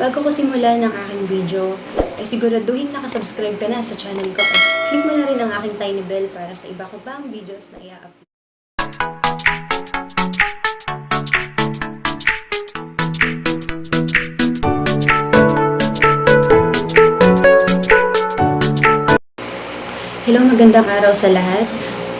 Bago ko simulan ang aking video, ay siguraduhin nakasubscribe ka na sa channel ko at click mo na rin ang aking tiny bell para sa iba ko pang videos na i-upload. Hello, magandang araw sa lahat.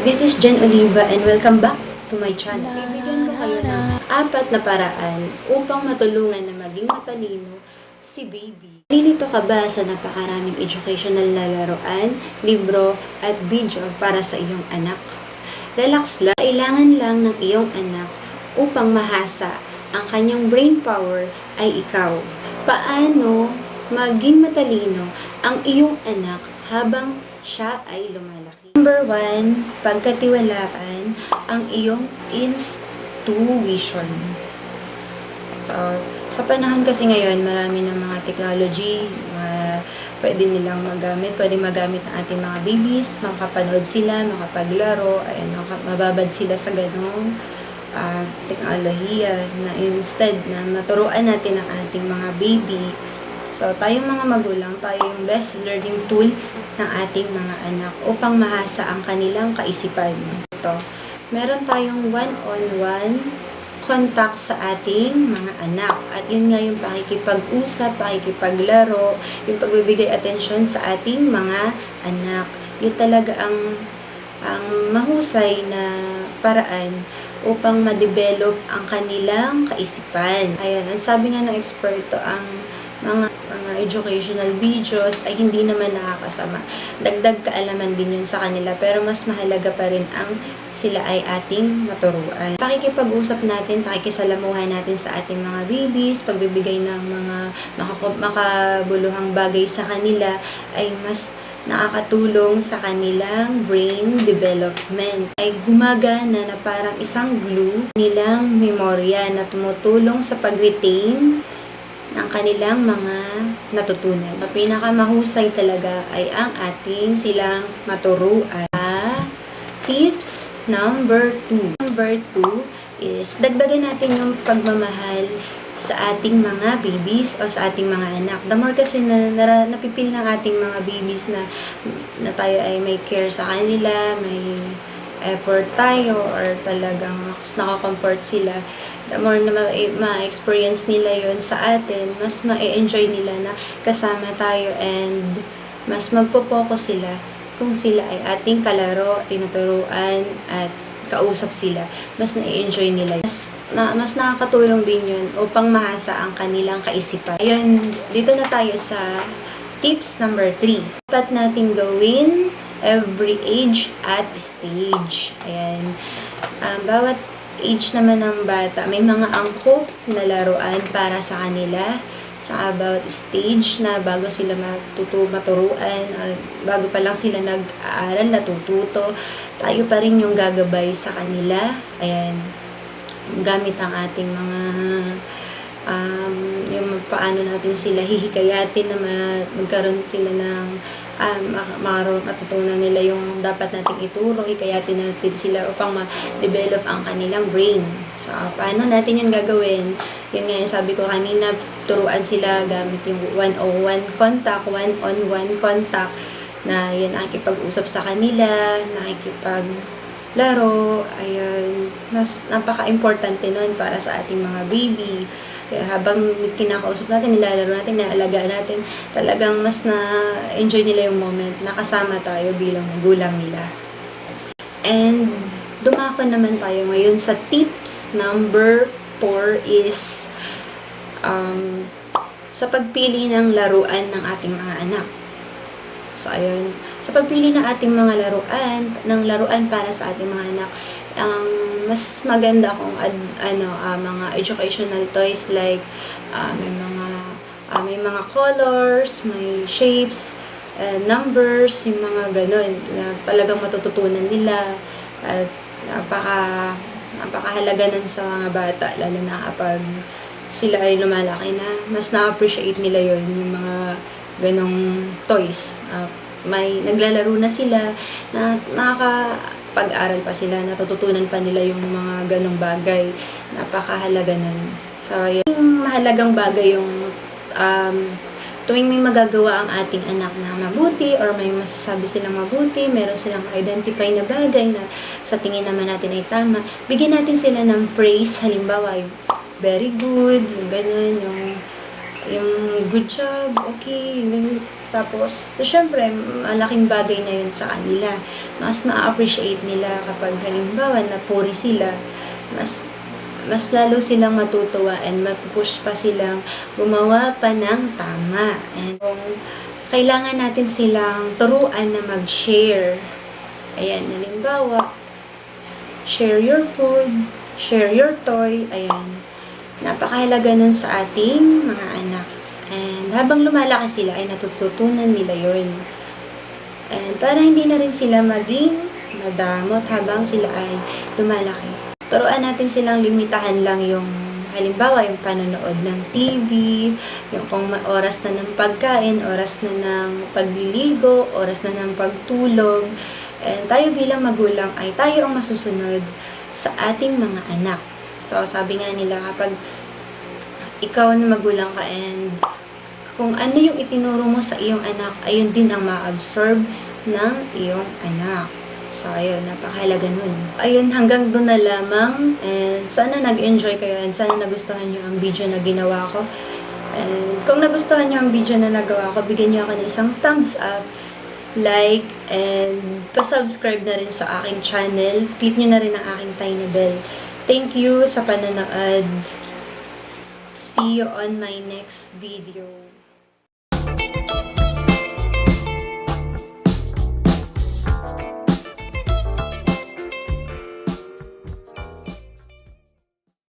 This is Jen Oliva and welcome back to my channel. Bibigyan ko kayo ng apat na paraan upang matulungan na maging matalino si baby. Nilito ka ba sa napakaraming educational na laruan, libro, at video para sa iyong anak? Relax lang. Kailangan lang ng iyong anak upang mahasa ang kanyang brain power ay ikaw. Paano maging matalino ang iyong anak habang siya ay lumalaki. Number one, pagkatiwalaan ang iyong intuition. So, sa panahon kasi ngayon, marami ng mga technology, mga pwede nilang magamit, pwede magamit ng ating mga babies, makapanood sila, makapaglaro, maka- mababad sila sa ganong ah, teknolohiya na instead na maturuan natin ang ating mga baby So, tayong mga magulang, tayo yung best learning tool ng ating mga anak upang mahasa ang kanilang kaisipan. Ito, meron tayong one-on-one contact sa ating mga anak. At yun nga yung pakikipag-usap, pakikipaglaro, yung pagbibigay atensyon sa ating mga anak. Yun talaga ang ang mahusay na paraan upang ma-develop ang kanilang kaisipan. Ayan, ang sabi nga ng eksperto, ang mga mga educational videos ay hindi naman nakakasama. Dagdag kaalaman din yun sa kanila pero mas mahalaga pa rin ang sila ay ating maturuan. Pakikipag-usap natin, pakikisalamuhan natin sa ating mga babies, pagbibigay ng mga makabuluhang bagay sa kanila ay mas nakakatulong sa kanilang brain development. Ay gumagana na parang isang glue nilang memorya na tumutulong sa pag-retain ng kanilang mga natutunan. Ang pinakamahusay talaga ay ang ating silang maturuan. Tips number 2. Number 2 is dagdagan natin yung pagmamahal sa ating mga babies o sa ating mga anak. The more kasi na, na napipil ng ating mga babies na, na tayo ay may care sa kanila, may effort tayo or talagang mas nakakomfort sila, the more na ma- ma-experience nila yon sa atin, mas ma-enjoy nila na kasama tayo and mas magpo-focus sila kung sila ay ating kalaro, tinuturuan, at kausap sila, mas na-enjoy nila. Mas, na, mas nakakatulong din yun upang mahasa ang kanilang kaisipan. Ayun, dito na tayo sa tips number 3. Dapat natin gawin every age at stage. Ayan. Um, bawat age naman ng bata, may mga angkop na laruan para sa kanila sa about stage na bago sila matuto, maturuan bago pa lang sila nag-aaral, natututo, tayo pa rin yung gagabay sa kanila. Ayan. Gamit ang ating mga um, yung paano natin sila hihikayatin na ma- magkaroon sila ng um, makaroon matutunan nila yung dapat nating ituro, hikayatin natin sila upang ma-develop ang kanilang brain. So, paano natin yun gagawin? Yun nga yung sabi ko kanina, turuan sila gamit yung one-on-one contact, one-on-one contact, na yun, nakikipag-usap sa kanila, nakikipag laro, ayun, mas napaka-importante nun para sa ating mga baby. Kaya habang kinakausap natin, nilalaro natin, naalagaan natin, talagang mas na-enjoy nila yung moment, nakasama tayo bilang magulang nila. And dumako naman tayo ngayon sa tips number 4 is um, sa pagpili ng laruan ng ating mga anak. So, ayun. Sa pagpili ng ating mga laruan, ng laruan para sa ating mga anak, ang mas maganda kung ad, ano, ah, mga educational toys like ah, may mga ah, may mga colors, may shapes, uh, numbers, yung mga ganun na talagang matututunan nila at napaka napakahalaga nun sa mga bata lalo na kapag sila ay lumalaki na mas na-appreciate nila yon yung mga ganong toys. Ah, may naglalaro na sila na nakakapag-aral pa sila natututunan pa nila yung mga ganong bagay napakahalaga nun so yung mahalagang bagay yung um, tuwing may magagawa ang ating anak na mabuti or may masasabi silang mabuti, meron silang identify na bagay na sa tingin naman natin ay tama, bigyan natin sila ng praise. Halimbawa, yung very good, yung ganun, yung, yung good job, okay, yung. Tapos, so, syempre, malaking bagay na yun sa kanila. Mas ma-appreciate nila kapag halimbawa napuri sila, mas mas lalo silang matutuwa and matupush pa silang gumawa pa ng tama. And kung kailangan natin silang turuan na mag-share. Ayan, halimbawa, share your food, share your toy, ayan. Napakahalaga nun sa ating mga anak. Habang lumalaki sila, ay natututunan nila yon And para hindi na rin sila maging madamot habang sila ay lumalaki. Turuan natin silang limitahan lang yung halimbawa yung panonood ng TV, yung kung oras na ng pagkain, oras na ng pagliligo, oras na ng pagtulog. And tayo bilang magulang ay tayo ang masusunod sa ating mga anak. So sabi nga nila kapag ikaw na magulang ka and kung ano yung itinuro mo sa iyong anak, ayun din ang ma-absorb ng iyong anak. So, ayun, napakahalaga nun. Ayun, hanggang doon na lamang. And sana nag-enjoy kayo and sana nagustuhan nyo ang video na ginawa ko. And kung nagustuhan nyo ang video na nagawa ko, bigyan nyo ako ng isang thumbs up, like, and pa-subscribe na rin sa aking channel. Click nyo na rin ang aking tiny bell. Thank you sa panonood. See you on my next video.